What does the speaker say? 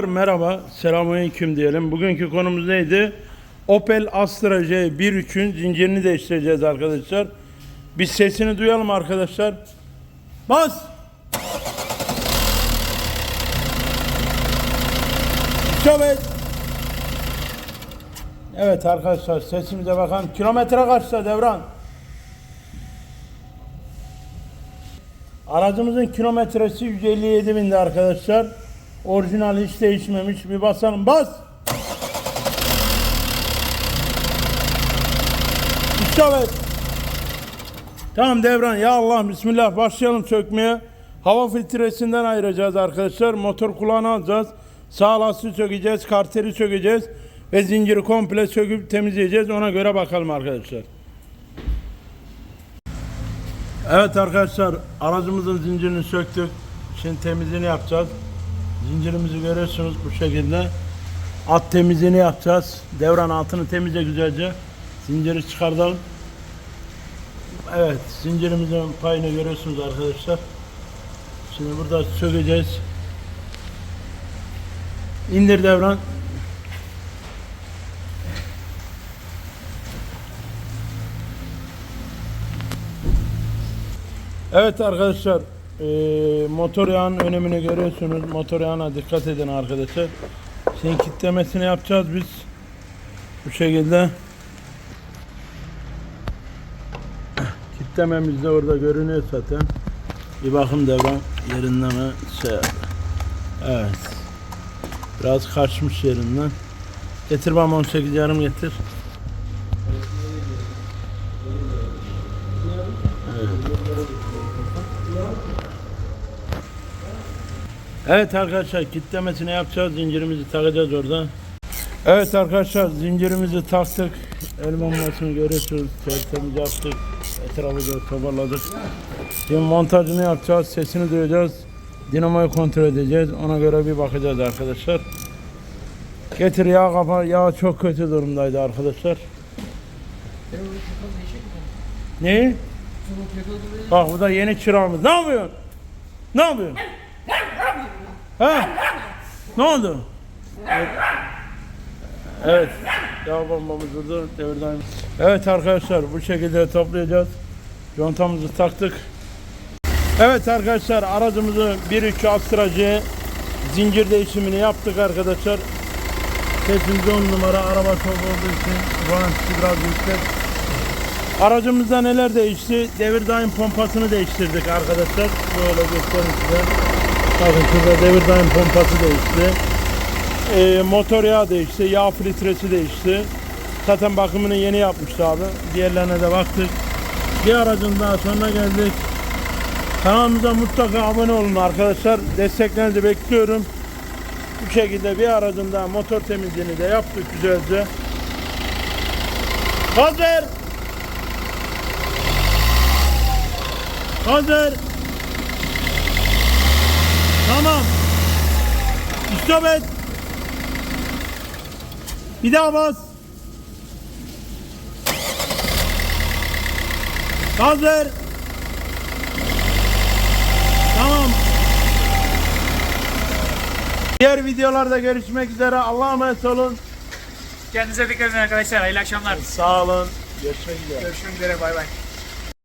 Merhaba, selamünaleyküm diyelim. Bugünkü konumuz neydi? Opel Astra J 1.3'ün zincirini değiştireceğiz arkadaşlar. Bir sesini duyalım arkadaşlar. Bas! Evet. Evet arkadaşlar sesimize bakalım. Kilometre kaçta devran? Aracımızın kilometresi 157 binde arkadaşlar. Orijinal hiç değişmemiş. Bir basalım. Bas! Evet. Tamam devran. Ya Allah bismillah başlayalım sökmeye. Hava filtresinden ayıracağız arkadaşlar. Motor kulağını alacağız. Sağ lastiği sökeceğiz. Karteri sökeceğiz. Ve zinciri komple söküp temizleyeceğiz. Ona göre bakalım arkadaşlar. Evet arkadaşlar aracımızın zincirini söktük. Şimdi temizliğini yapacağız. Zincirimizi görüyorsunuz bu şekilde. At temizliğini yapacağız. Devran altını temizle güzelce. Zinciri çıkartalım. Evet zincirimizin payını görüyorsunuz arkadaşlar. Şimdi burada sökeceğiz. İndir devran. Evet arkadaşlar eee, motor yağının önemini görüyorsunuz. Motor yağına dikkat edin arkadaşlar. Şimdi kitlemesini yapacağız biz. Bu şekilde. Kitlememiz de orada görünüyor zaten. Bir bakım devran yerinde mi? Şey, evet. Biraz kaçmış yerinden. Getir bana 18 yarım getir. Evet arkadaşlar kitlemesini yapacağız. Zincirimizi takacağız orada. Evet arkadaşlar zincirimizi taktık. El bombasını görüyorsunuz. Tertemiz yaptık. Etrafı da toparladık. Şimdi montajını yapacağız. Sesini duyacağız. Dinamoyu kontrol edeceğiz. Ona göre bir bakacağız arkadaşlar. Getir yağ kafa. Yağ çok kötü durumdaydı arkadaşlar. Ne? Bak bu da yeni çırağımız. Ne yapıyorsun? Ne yapıyorsun? Ha? Ne oldu? Evet. Evet. Yağ bombamız burada. Devirden. Evet arkadaşlar bu şekilde toplayacağız. Contamızı taktık. Evet arkadaşlar aracımızı 1.3 Astra C zincir değişimini yaptık arkadaşlar. Sesimiz 10 numara araba çok olduğu için rolantisi biraz yüksek. Aracımızda neler değişti? Devir daim pompasını değiştirdik arkadaşlar. Böyle göstereyim size. Bakın şurada devir daim pompası değişti. Ee, motor yağı değişti. Yağ filtresi değişti. Zaten bakımını yeni yapmıştı abi. Diğerlerine de baktık. Bir aracın daha sonuna geldik. Kanalımıza mutlaka abone olun arkadaşlar. Desteklerinizi bekliyorum. Bu şekilde bir aracın daha motor temizliğini de yaptık güzelce. Hazır. Hazır. Tamam. Stop et. Bir daha bas. Hazır. Tamam. Diğer videolarda görüşmek üzere. Allah'a emanet olun. Kendinize dikkat edin arkadaşlar. Hayırlı akşamlar. Sağ olun. Görüşmek üzere. Görüşmek üzere. Bay bay.